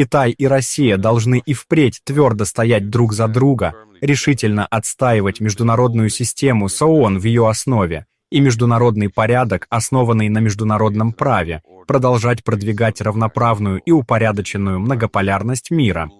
Китай и Россия должны и впредь твердо стоять друг за друга, решительно отстаивать международную систему с ООН в ее основе и международный порядок, основанный на международном праве, продолжать продвигать равноправную и упорядоченную многополярность мира.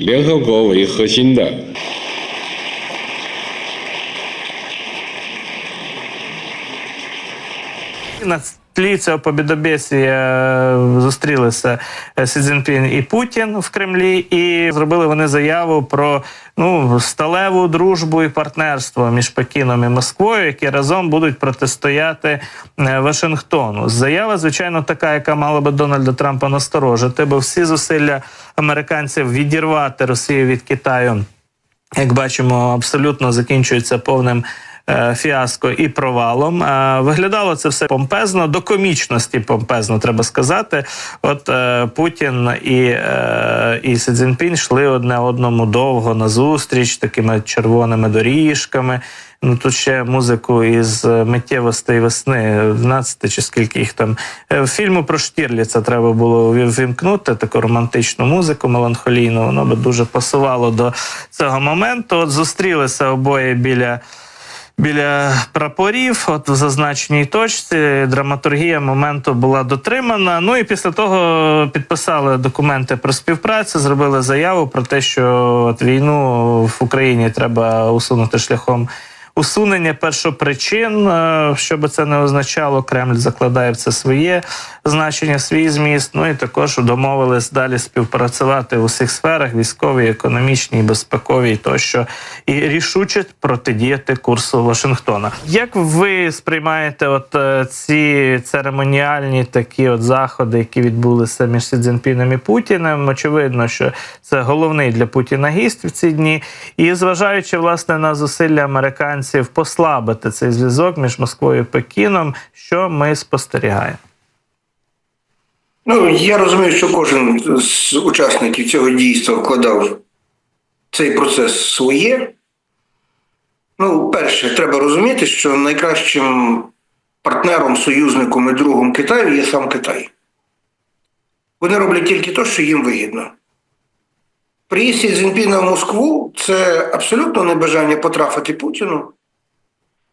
тлі цього побідобєсія е, зустрілися е, Сі Цзінпін і Путін в Кремлі, і зробили вони заяву про ну сталеву дружбу і партнерство між Пекіном і Москвою, які разом будуть протистояти е, Вашингтону. Заява, звичайно, така, яка мала би Дональда Трампа насторожити, бо всі зусилля американців відірвати Росію від Китаю. Як бачимо, абсолютно закінчується повним фіаско і провалом. Е, Виглядало це все помпезно, до комічності помпезно, треба сказати. От е, Путін і, е, і Сі Цзіньпінь йшли одне одному довго на зустріч такими червоними доріжками. Ну тут ще музику із е, миттєвостей весни, 12 чи скільки їх там. Е, Фільму про Штірліца треба було ві- вімкнути таку романтичну музику меланхолійну. Воно би дуже пасувало до цього моменту. От зустрілися обоє біля. Біля прапорів, от в зазначеній точці, драматургія моменту була дотримана. Ну і після того підписали документи про співпрацю, зробили заяву про те, що от війну в Україні треба усунути шляхом усунення першопричин. Е, Що би це не означало, Кремль закладає в це своє значення, свій зміст. Ну і також домовились далі співпрацювати в усіх сферах: військовій, економічній, безпековій тощо, і рішуче протидіяти курсу Вашингтона. Як ви сприймаєте от е, ці церемоніальні такі от заходи, які відбулися між Сі Цзіньпіном і Путіним? Очевидно, що це головний для Путіна гість в ці дні, і зважаючи власне на зусилля американців послабити цей зв'язок між Москвою і Пекіном, що ми спостерігаємо. Ну, я розумію, що кожен з учасників цього дійства вкладав цей процес своє. Ну, перше, треба розуміти, що найкращим партнером, союзником і другом Китаю є сам Китай. Вони роблять тільки те, що їм вигідно. Приїзд Цзіньпіна в Москву це абсолютно небажання потрафити Путіну.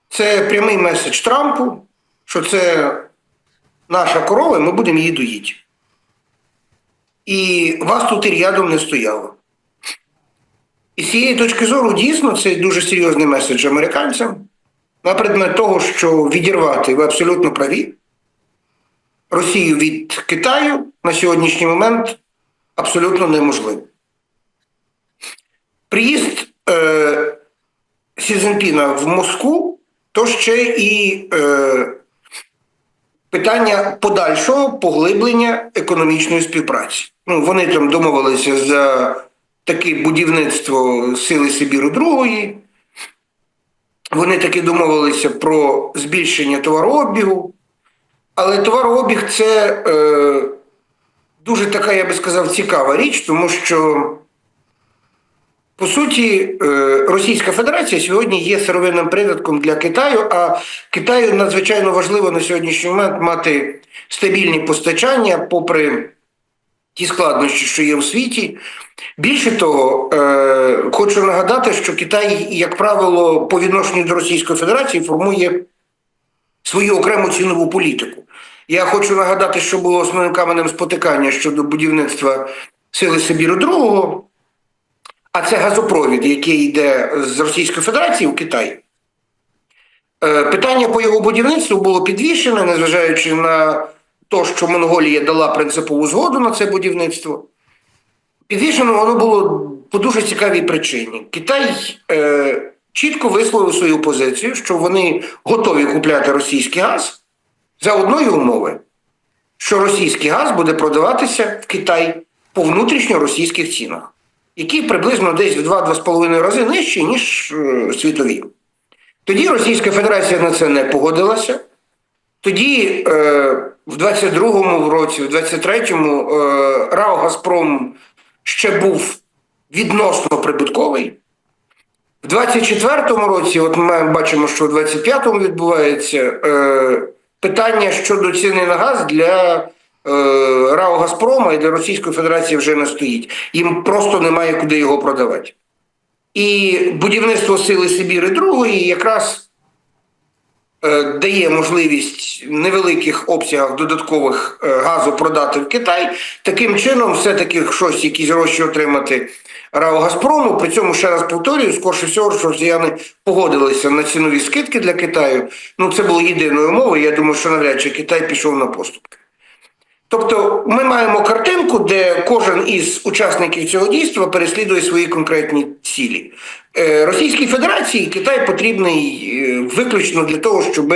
Це прямий меседж Трампу, що це наша корова, і ми будемо її доїти. І вас тут і рядом не стояло. І з цієї точки зору, дійсно, це дуже серйозний меседж американцям на предмет того, що відірвати, ви абсолютно праві, Росію від Китаю на сьогоднішній момент абсолютно неможливо. Приїзд е, Сі Цзіньпіна в Москву, то ще і е, питання подальшого поглиблення економічної співпраці. Ну, вони там домовилися за таке будівництво сили Сибіру Другої. Вони таки домовилися про збільшення товарообігу. Але товарообіг це е, дуже така, я би сказав, цікава річ, тому що, по суті, е, Російська Федерація сьогодні є сировинним придатком для Китаю, а Китаю надзвичайно важливо на сьогоднішній момент мати стабільні постачання, попри ті складнощі, що є у світі. Більше того, е, хочу нагадати, що Китай, як правило, по відношенню до Російської Федерації формує свою окрему цінову політику. Я хочу нагадати, що було основним каменем спотикання щодо будівництва сили Сибіру Другого, а це газопровід, який йде з Російської Федерації в Китай. Е, Питання по його будівництву було підвішене, незважаючи на те, що Монголія дала принципову згоду на це будівництво. Підвішено воно було по дуже цікавій причині. Китай е, чітко висловив свою позицію, що вони готові купляти російський газ за одної умови, що російський газ буде продаватися в Китай по внутрішньоросійських цінах, які приблизно десь в 2-2,5 рази нижчі, ніж е, світові. Тоді Російська Федерація на це не погодилася. Тоді е, в 22-му році, в 23-му е, РАО Газпром ще був відносно прибутковий. В 24-му році, от ми бачимо, що в 25-му відбувається е, питання щодо ціни на газ для РАО Газпрома і для Російської Федерації вже не стоїть. Їм просто немає куди його продавати. І будівництво сили Сибіри другої якраз е, дає можливість невеликих обсягах додаткових е, газу продати в Китай. Таким чином, все-таки щось, якісь гроші отримати РАО Газпрому. При цьому ще раз повторюю, скорше всього, що росіяни погодилися на цінові скидки для Китаю. Ну, це було єдиною умовою. Я думаю, що навряд чи Китай пішов на поступки. Тобто ми маємо картинку, де кожен із учасників цього дійства переслідує свої конкретні цілі. Е, Російській Федерації Китай потрібний е, виключно для того, щоб,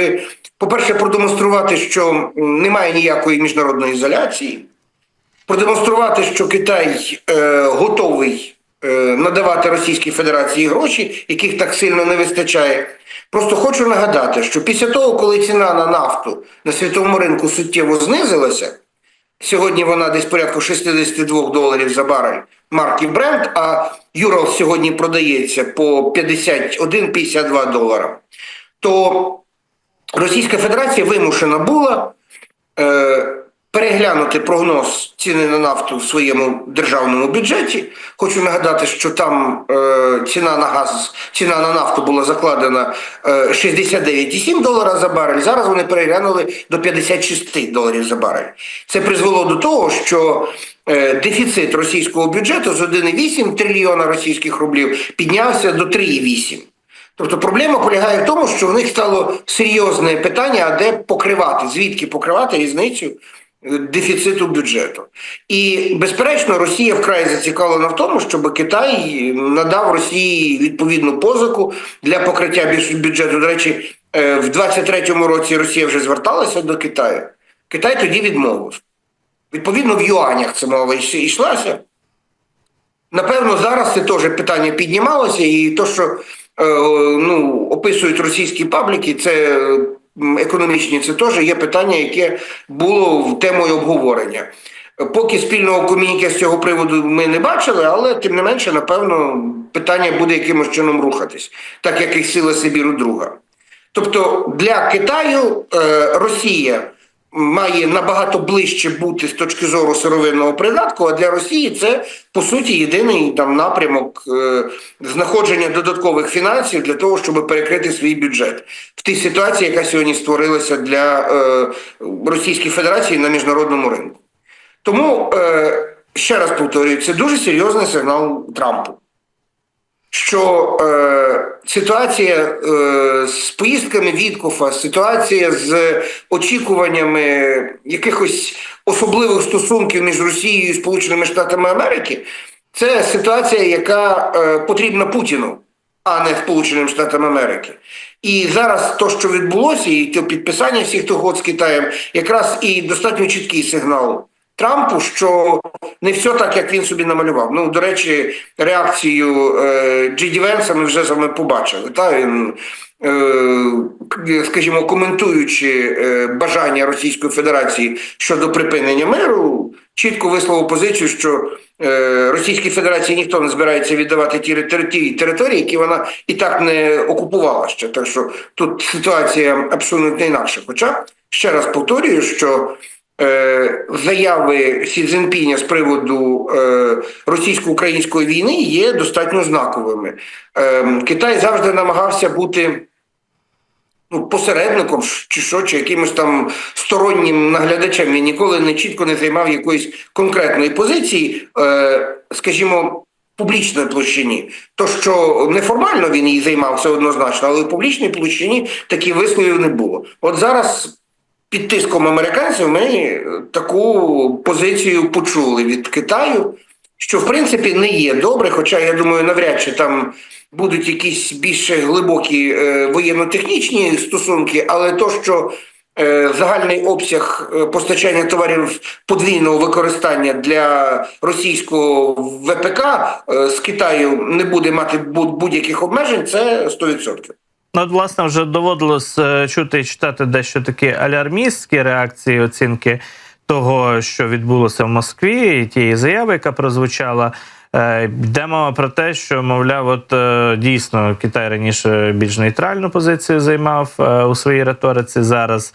по-перше, продемонструвати, що немає ніякої міжнародної ізоляції, продемонструвати, що Китай е, готовий надавати Російській Федерації гроші, яких так сильно не вистачає. Просто хочу нагадати, що після того, коли ціна на нафту на світовому ринку суттєво знизилася, Сьогодні вона десь порядку 62 доларів за барель марки Brent, а Юрал сьогодні продається по 51-52 долара. То Російська Федерація вимушена була е, переглянути прогноз ціни на нафту в своєму державному бюджеті. Хочу нагадати, що там е, ціна на газ, ціна на нафту була закладена е, 69,7 долара за барель. Зараз вони переглянули до 56 доларів за барель. Це призвело до того, що е, дефіцит російського бюджету з 1,8 трильйона російських рублів піднявся до 3,8. Тобто проблема полягає в тому, що в них стало серйозне питання, а де покривати, звідки покривати різницю дефіциту бюджету. І, безперечно, Росія вкрай зацікавлена в тому, щоб Китай надав Росії відповідну позику для покриття бюджету. До речі, е, в 23-му році Росія вже зверталася до Китаю. Китай тоді відмовив. Відповідно, в юанях це мова йш- йшлася. Напевно, зараз це теж питання піднімалося, і то, що е, ну, описують російські пабліки, це економічні, це теж є питання, яке було темою обговорення. Поки спільного комуніке з цього приводу ми не бачили, але тим не менше, напевно, питання буде якимось чином рухатись, так як і сила Сибіру друга. Тобто для Китаю е, Росія має набагато ближче бути з точки зору сировинного придатку, а для Росії це по суті єдиний там напрямок е, знаходження додаткових фінансів для того, щоб перекрити свій бюджет в тій ситуації, яка сьогодні створилася для е, Російської Федерації на міжнародному ринку. Тому е, ще раз повторюю, це дуже серйозний сигнал Трампу що е, ситуація е, з поїздками Віткофа, ситуація з очікуваннями якихось особливих стосунків між Росією і Сполученими Штатами Америки, це ситуація, яка е, потрібна Путіну, а не Сполученим Штатам Америки. І зараз то, що відбулося, і то підписання всіх угод з Китаєм, якраз і достатньо чіткий сигнал Трампу, що не все так, як він собі намалював. Ну, до речі, реакцію е, Джиді Венса ми вже з вами побачили. Та він, е, скажімо, коментуючи е, бажання Російської Федерації щодо припинення миру, чітко висловив позицію, що е, Російській Федерації ніхто не збирається віддавати ті території, території, які вона і так не окупувала ще. Так що тут ситуація абсолютно інакша. Хоча ще раз повторюю, що заяви Сі Цзіньпіня з приводу е, російсько-української війни є достатньо знаковими. Е, Китай завжди намагався бути ну, посередником чи що, чи якимось там стороннім наглядачем. Він ніколи не чітко не займав якоїсь конкретної позиції, е, скажімо. Публічної площині, то що неформально він її займав, це однозначно, але в публічній площині таких висловів не було. От зараз під тиском американців ми таку позицію почули від Китаю, що в принципі не є добре. Хоча я думаю, навряд чи там будуть якісь більш глибокі е, воєнно-технічні стосунки, але то, що е, загальний обсяг е, постачання товарів подвійного використання для російського ВПК е, з Китаю не буде мати будь-яких обмежень, це 100%. Ну, власне, вже доводилось е, чути і читати дещо такі алярмістські реакції, оцінки того, що відбулося в Москві, і тієї заяви, яка прозвучала. Е, Йде мова про те, що мовляв, от е, дійсно Китай раніше більш нейтральну позицію займав у своїй риториці. Зараз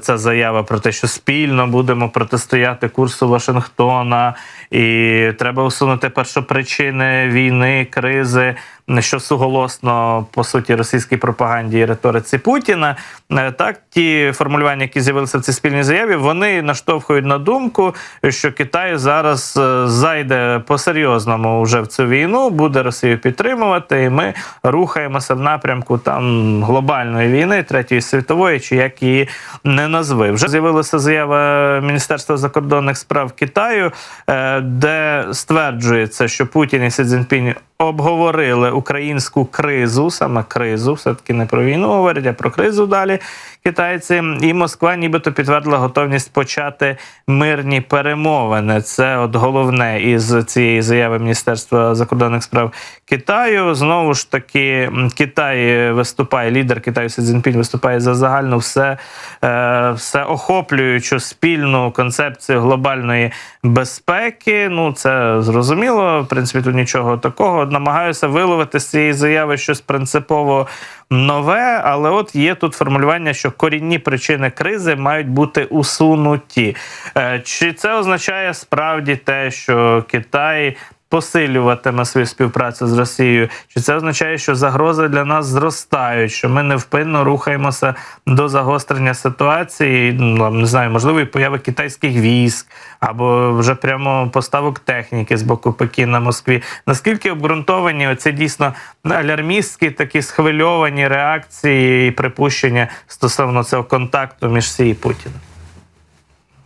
ця заява про те, що спільно будемо протистояти курсу Вашингтона, і треба усунути першопричини війни, кризи. Що суголосно по суті російській пропаганді і риториці Путіна, Е, так ті формулювання, які з'явилися в цій спільній заяві, вони наштовхують на думку, що Китай зараз е, зайде по-серйозному вже в цю війну, буде Росію підтримувати, і ми рухаємося в напрямку там глобальної війни, третьої світової, чи як її не назви. Вже з'явилася заява Міністерства закордонних справ Китаю, е, де стверджується, що Путін і Сі Цзіньпінь обговорили українську кризу, саме кризу, все таки не про війну говорять, а про кризу далі китайці. І Москва нібито підтвердила готовність почати мирні перемовини. Це от головне із цієї заяви Міністерства закордонних справ Китаю. Знову ж таки, Китай виступає, лідер Китаю Сі Цзіньпінь виступає за загальну все, е, все охоплюючу спільну концепцію глобальної безпеки. Ну це зрозуміло. В принципі, тут нічого такого. Намагаюся виловити з цієї заяви щось принципово нове, але от є тут формулювання, що корінні причини кризи мають бути усунуті. Е, Чи це означає справді те, що Китай посилюватиме свою співпрацю з Росією? Чи це означає, що загрози для нас зростають, що ми невпинно рухаємося до загострення ситуації? Ну, не знаю, можливо, і появи китайських військ або вже прямо поставок техніки з боку Пекіна Москві. Наскільки обґрунтовані оці дійсно алярмістські такі схвильовані реакції і припущення стосовно цього контакту між Сі і Путіним?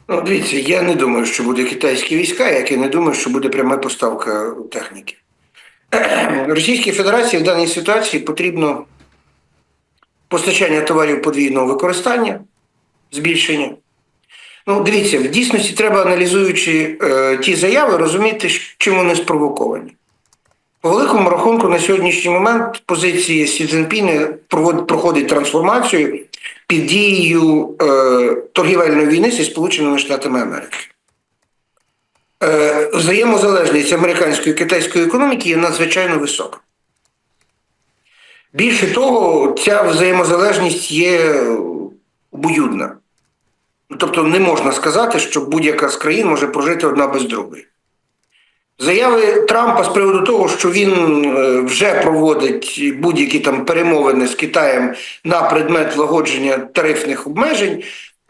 Ну, дивіться, я не думаю, що буде китайські війська, як і не думаю, що буде пряма поставка техніки. Російській Федерації в даній ситуації потрібно постачання товарів подвійного використання, збільшення. Ну, дивіться, в дійсності треба, аналізуючи е, ті заяви, розуміти, чим вони спровоковані. По великому рахунку на сьогоднішній момент позиція Сі Цзіньпіна проходить трансформацію під дією е, торгівельної війни зі Сполученими Штатами Америки. Е, взаємозалежність американської і китайської економіки є надзвичайно висока. Більше того, ця взаємозалежність є обоюдна. Тобто не можна сказати, що будь-яка з країн може прожити одна без другої. Заяви Трампа з приводу того, що він е, вже проводить будь-які там перемовини з Китаєм на предмет влагодження тарифних обмежень,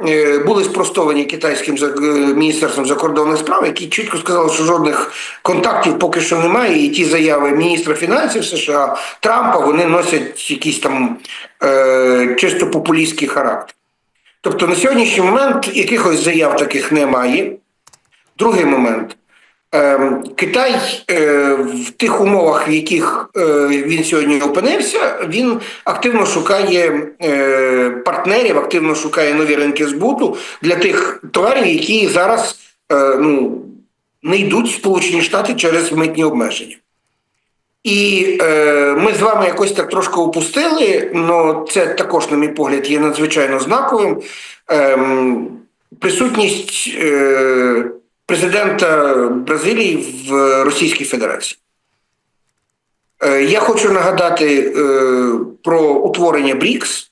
е, були спростовані китайським е, міністерством закордонних справ, які чітко сказали, що жодних контактів поки що немає. І ті заяви міністра фінансів США Трампа вони носять якийсь там е, чисто популістський характер. Тобто на сьогоднішній момент якихось заяв таких немає. Другий момент. Ем, Китай е, в тих умовах, в яких е, він сьогодні опинився, він активно шукає е, партнерів, активно шукає нові ринки збуту для тих товарів, які зараз е, ну, не йдуть в Сполучені Штати через митні обмеження. І е, ми з вами якось так трошки опустили, але це також, на мій погляд, є надзвичайно знаковим. Ем, присутність е, президента Бразилії в Російській Федерації. Е, я хочу нагадати е, про утворення БРІКС.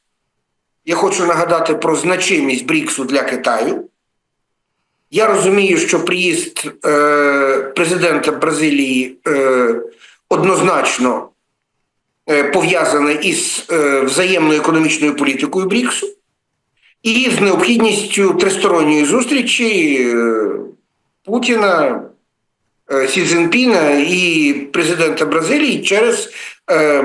Я хочу нагадати про значимість БРІКСу для Китаю. Я розумію, що приїзд е, президента Бразилії однозначно пов'язаний із взаємною економічною політикою БРІКСу і з необхідністю тристоронньої зустрічі Путіна, е, Сі Цзінпіна і президента Бразилії через е,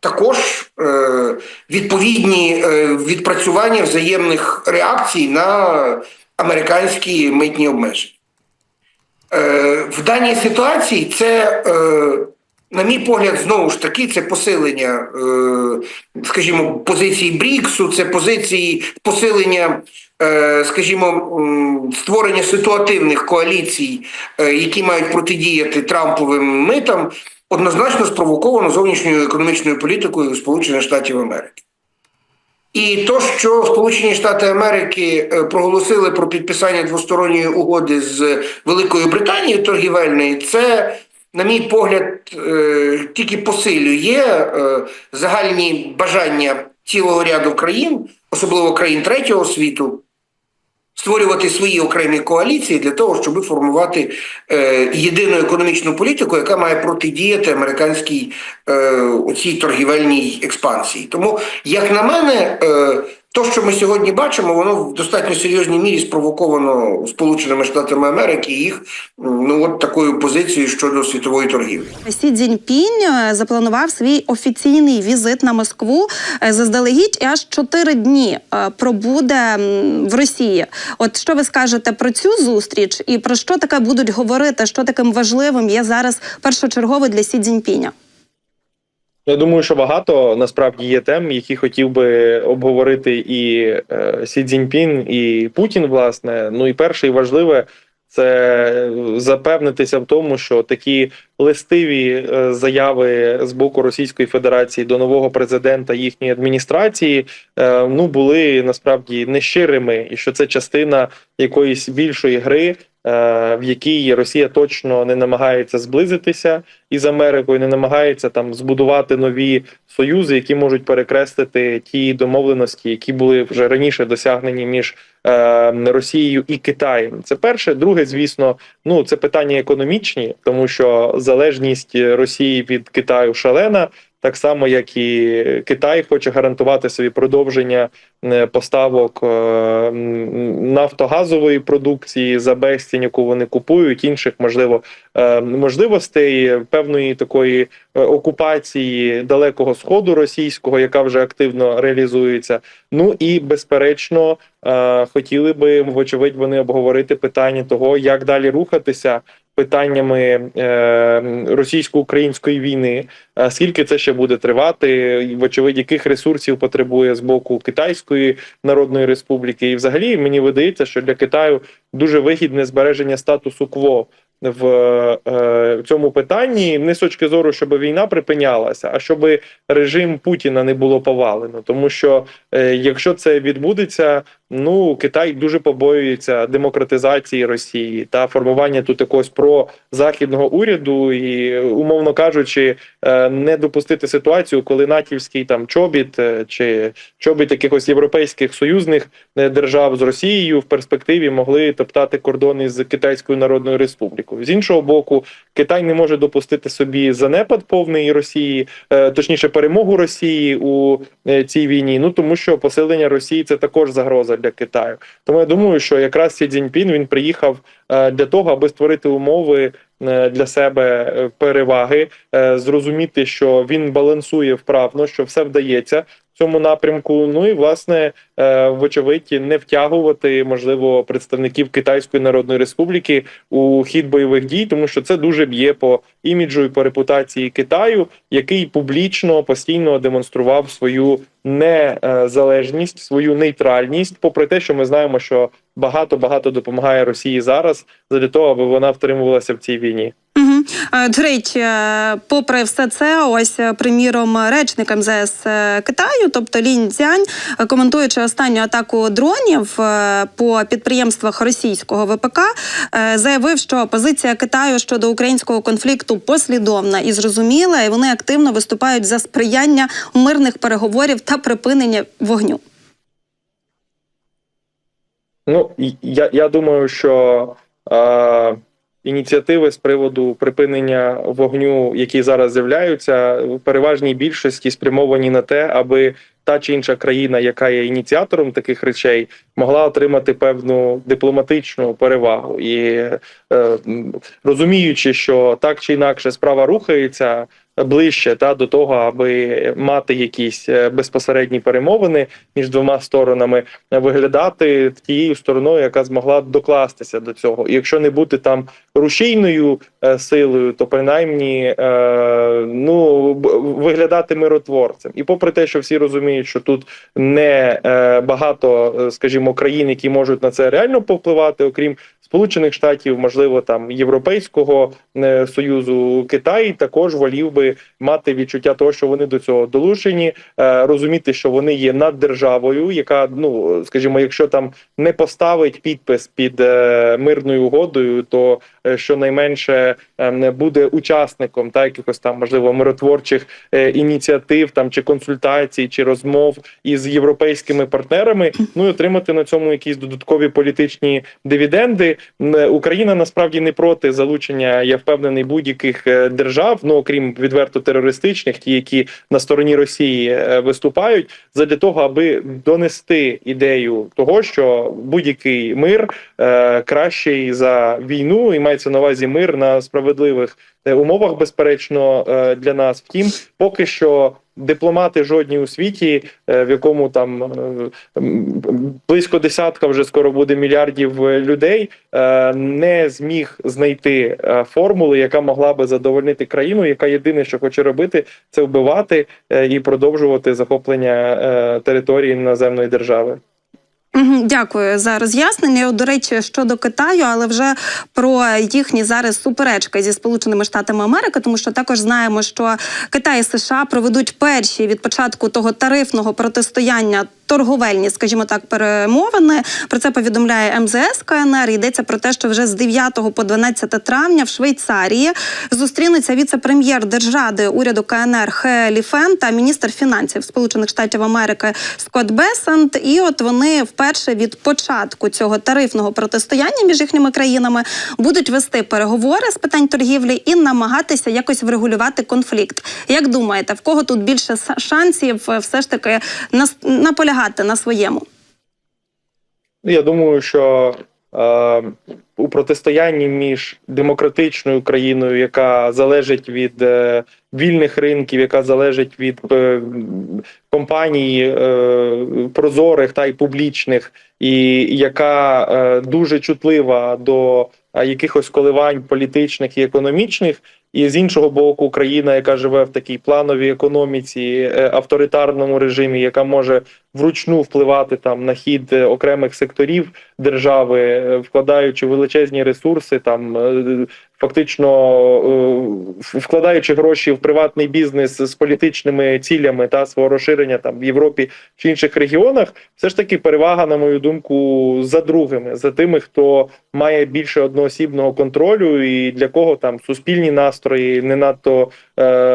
також е, відповідні відпрацювання взаємних реакцій на американські митні обмеження. В даній ситуації це, на мій погляд, знову ж таки, це посилення, е, скажімо, позиції Бріксу, це позиції посилення, е, скажімо, створення ситуативних коаліцій, е, які мають протидіяти Трамповим митам, однозначно спровоковано зовнішньою економічною політикою Сполучених Штатів Америки. І то, що Сполучені Штати Америки проголосили про підписання двосторонньої угоди з Великою Британією торгівельної, це, на мій погляд, е, тільки посилює е, загальні бажання цілого ряду країн, особливо країн третього світу, створювати свої окремі коаліції для того, щоб формувати е, єдину економічну політику, яка має протидіяти американській оцій торгівельній експансії. Тому, як на мене, то, що ми сьогодні бачимо, воно в достатньо серйозній мірі спровоковано Сполученими Штатами Америки і їх ну от такою позицією щодо світової торгівлі. Сі Цзіньпінь е, запланував свій офіційний візит на Москву е, заздалегідь і аж чотири дні е, пробуде в Росії. От що ви скажете про цю зустріч і про що таке будуть говорити? Що таким важливим є зараз першочергово для Сі Цзіньпіня? Я думаю, що багато насправді є тем, які хотів би обговорити і е, Сі Цзіньпін, і Путін. Власне, ну і перше і важливе це запевнитися в тому, що такі листиві е, заяви з боку Російської Федерації до нового президента їхньої адміністрації е, ну були насправді нещирими, і що це частина якоїсь більшої гри. Е, В якій Росія точно не намагається зблизитися із Америкою, не намагається там збудувати нові союзи, які можуть перекреслити ті домовленості, які були вже раніше досягнені між е, Росією і Китаєм. Це перше. Друге, звісно, ну це питання економічні, тому що залежність Росії від Китаю шалена. Так само, як і Китай хоче гарантувати собі продовження е, поставок е, нафтогазової продукції за безцінь, яку вони купують, інших можливо е, можливостей певної такої окупації далекого сходу російського, яка вже активно реалізується. Ну і безперечно, хотіли би вочевидь вони обговорити питання того, як далі рухатися питаннями е, російсько-української війни. Скільки це ще буде тривати, вочевидь, яких ресурсів потребує з боку Китайської Народної Республіки, і взагалі мені видається, що для Китаю дуже вигідне збереження статусу кво в е, цьому питанні, не з точки зору, щоб війна припинялася, а щоб режим Путіна не було повалено. Тому що е, якщо це відбудеться, ну Китай дуже побоюється демократизації Росії та формування тут якогось прозахідного уряду, і умовно кажучи, е, не допустити ситуацію, коли натівський там чобіт е, чи чобіт якихось європейських союзних е, держав з Росією в перспективі могли топтати кордони з Китайською Народною Республікою. З іншого боку, Китай не може допустити собі занепад повний Росії, точніше, перемогу Росії у цій війні. Ну тому що посилення Росії це також загроза для Китаю. Тому я думаю, що якраз Сі Цзіньпін він приїхав е, для того, аби створити умови е, для себе е, переваги, зрозуміти, що він балансує вправно, що все вдається цьому напрямку. Ну і власне, е, вочевидь, не втягувати можливо представників Китайської Народної Республіки у хід бойових дій, тому що це дуже б'є по іміджу і по репутації Китаю, який публічно постійно демонстрував свою незалежність, свою нейтральність, попри те, що ми знаємо, що багато багато допомагає Росії зараз для того, аби вона втримувалася в цій війні. Угу. До речі, е, попри все це, ось е, приміром речник МЗС е, Китаю, тобто Лінь Цзянь, е, коментуючи останню атаку дронів е, по підприємствах російського ВПК, е, заявив, що позиція Китаю щодо українського конфлікту послідовна і зрозуміла, і вони активно виступають за сприяння мирних переговорів та припинення вогню. Ну я, я думаю, що е, ініціативи з приводу припинення вогню, які зараз з'являються, в переважній більшості спрямовані на те, аби та чи інша країна, яка є ініціатором таких речей, могла отримати певну дипломатичну перевагу і е, розуміючи, що так чи інакше справа рухається. Ближче та до того, аби мати якісь е, безпосередні перемовини між двома сторонами, е, виглядати тією стороною, яка змогла докластися до цього. І якщо не бути там рушійною е, силою, то принаймні ну виглядати миротворцем. І попри те, що всі розуміють, що тут не багато, скажімо, країн, які можуть на це реально повпливати, окрім Сполучених Штатів, можливо, там Європейського союзу, Китай також волів би мати відчуття того, що вони до цього долучені, е, розуміти, що вони є наддержавою, яка ну скажімо, якщо там не поставить підпис під е, мирною угодою, то е, щонайменше не буде учасником та якихось там можливо миротворчих ініціатив там чи консультацій, чи розмов із європейськими партнерами, ну і отримати на цьому якісь додаткові політичні дивіденди. Україна насправді не проти залучення, я впевнений, будь-яких держав, ну окрім відверто терористичних, ті, які на стороні Росії е, виступають, задля того, аби донести ідею того, що будь-який мир е, кращий за війну, і мається на увазі мир на справедливих умовах, безперечно, е, для нас. Втім, поки що. Дипломати жодні у світі, е, в якому там е, близько десятка вже скоро буде мільярдів е, людей, е, не зміг знайти е, формули, яка могла би задовольнити країну, яка єдине, що хоче робити, це вбивати е, і продовжувати захоплення е, території наземної держави. Дякую за роз'яснення. До речі, щодо Китаю, але вже про їхні зараз суперечки зі Сполученими Штатами Америки, тому що також знаємо, що Китай і США проведуть перші від початку того тарифного протистояння. Торговельні, скажімо так, перемовини. Про це повідомляє МЗС КНР. Йдеться про те, що вже з 9 по 12 травня в Швейцарії зустрінуться віце-прем'єр держади уряду КНР Хе Ліфен та міністр фінансів Сполучених Штатів Америки Скотт Бесант. І от вони вперше від початку цього тарифного протистояння між їхніми країнами будуть вести переговори з питань торгівлі і намагатися якось врегулювати конфлікт. Як думаєте, в кого тут більше шансів е, все ж таки наполягати на своєму? Я думаю, що у протистоянні між демократичною країною, яка залежить від е, вільних ринків, яка залежить від е, компаній е, прозорих та й публічних, і яка е, дуже чутлива до е, якихось коливань політичних і економічних. І з іншого боку, країна, яка живе в такій плановій економіці, е, авторитарному режимі, яка може вручну впливати там на хід е, окремих секторів держави, е, вкладаючи величезні ресурси, там е, фактично е, вкладаючи гроші в приватний бізнес з політичними цілями та свого розширення там в Європі чи інших регіонах, все ж таки перевага, на мою думку, за другими, за тими, хто має більше одноосібного контролю, і для кого там суспільні настрої не надто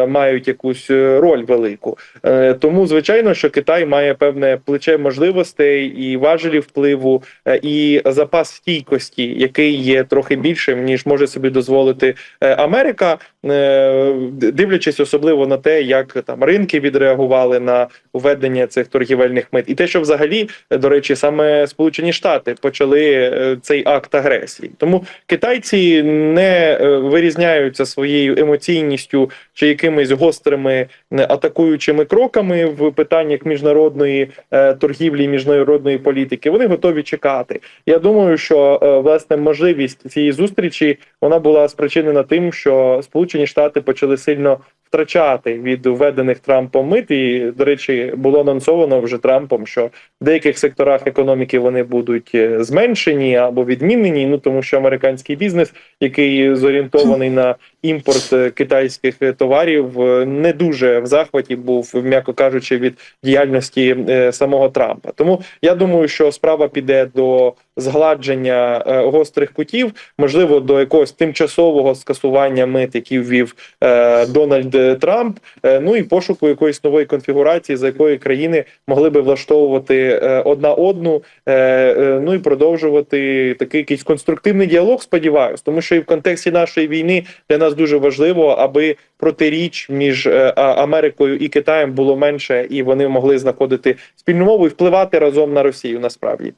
мають якусь е, роль велику. Е, тому, звичайно, що Китай має певне плече можливостей і важелі впливу, е, і запас стійкості, який є трохи більшим ніж може собі дозволити е, Америка, е, дивлячись особливо на те, як там ринки відреагували на введення цих торгівельних мит, і те, що взагалі, е, до речі, саме Сполучені Штати почали е, цей акт агресії. Тому китайці не е, вирізняються своєю емоційністю чи якимись гострими е, атакуючими кроками в питаннях міжнародної е, торгівлі, і міжнародної політики. Вони готові чекати. Я думаю, що е, власне можливість цієї зустрічі вона була спричинена тим, що Сполучені Штати почали сильно втрачати від введених Трампом мит. І, до речі, було анонсовано вже Трампом, що в деяких секторах економіки вони будуть е, зменшені або відмінені. Ну тому що американський бізнес, який зорієнтований на імпорт е, китайських е, товарів, не дуже в захваті був, м'яко кажучи, від діяльності самого Трампа. Тому я думаю, що справа піде до згладження е, гострих кутів, можливо, до якогось тимчасового скасування мит, які ввів е, Дональд Трамп. Е, ну і пошуку якоїсь нової конфігурації, за якої країни могли би влаштовувати е, одна одну. Е, е, ну і продовжувати такий якийсь конструктивний діалог. Сподіваюсь, тому що і в контексті нашої війни для нас дуже важливо, аби протиріч між е, Америкою і Китаєм було менше, і вони могли знаходити спільну мову і впливати разом на Росію. Насправді.